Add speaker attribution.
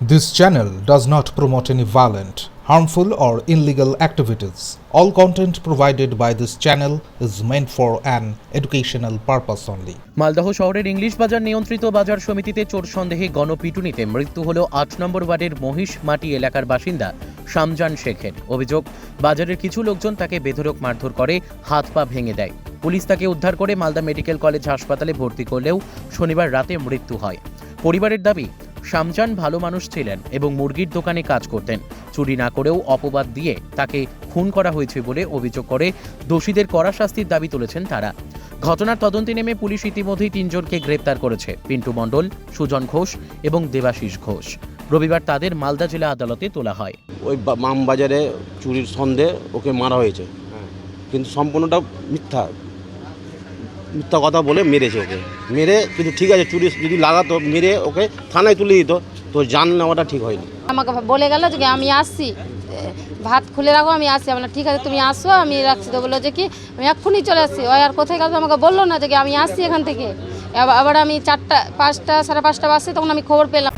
Speaker 1: This channel does not promote any violent, harmful, or illegal activities. All content provided by this channel is meant for an educational purpose only.
Speaker 2: Malda শহরের English বাজার নিয়ন্ত্রিত বাজার সমিতিতে চোর সন্দেহে গণপিটুনিতে মৃত্যু হল আট নম্বর ওয়ার্ডের মহিষ মাটি এলাকার বাসিন্দা শামজান শেখের অভিযোগ বাজারের কিছু লোকজন তাকে বেধরক মারধর করে হাত পা ভেঙে দেয় পুলিশ তাকে উদ্ধার করে মালদা মেডিকেল কলেজ হাসপাতালে ভর্তি করলেও শনিবার রাতে মৃত্যু হয় পরিবারের দাবি শামজান ভালো মানুষ ছিলেন এবং মুরগির দোকানে কাজ করতেন। চুরি না করেও অপবাদ দিয়ে তাকে খুন করা হয়েছে বলে অভিযোগ করে দোষীদের কড়া শাস্তির দাবি তুলেছেন তারা। ঘটনার তদন্তে নেমে পুলিশ ইতিমধ্যেই তিনজনকে গ্রেপ্তার করেছে। পিন্টু মণ্ডল, সুজন ঘোষ এবং দেবাশিস ঘোষ। রবিবার তাদের মালদা জেলা আদালতে তোলা হয়।
Speaker 3: ওই মামবাজারে চুরির সন্দেহে ওকে মারা হয়েছে। কিন্তু সম্পূর্ণটা মিথ্যা। মিথ্যা কথা বলে মেরেছে ওকে। মেরে কিন্তু ঠিক আছে, চুরি যদি লাগাতো, মেরে ওকে থানায় তুলে দিত, তো জান নেওয়াটা ঠিক হয়নি।
Speaker 4: আমাকে বলে গেল যে আমি আসছি। ভাত খুলে রাখো, আমি আসি আমরা ঠিক আছে, তুমি আসো, আমি রাখছি। তো বলল যে কি, আমি এক্ষুনি চলে আসছি। ওই আর কোথায় গেল? আমাকে বলল না যে আমি আসছি এখান থেকে। আবার আমি চারটা পাঁচটা, সাড়ে পাঁচটা বাসে তখন আমি খবর পেলাম।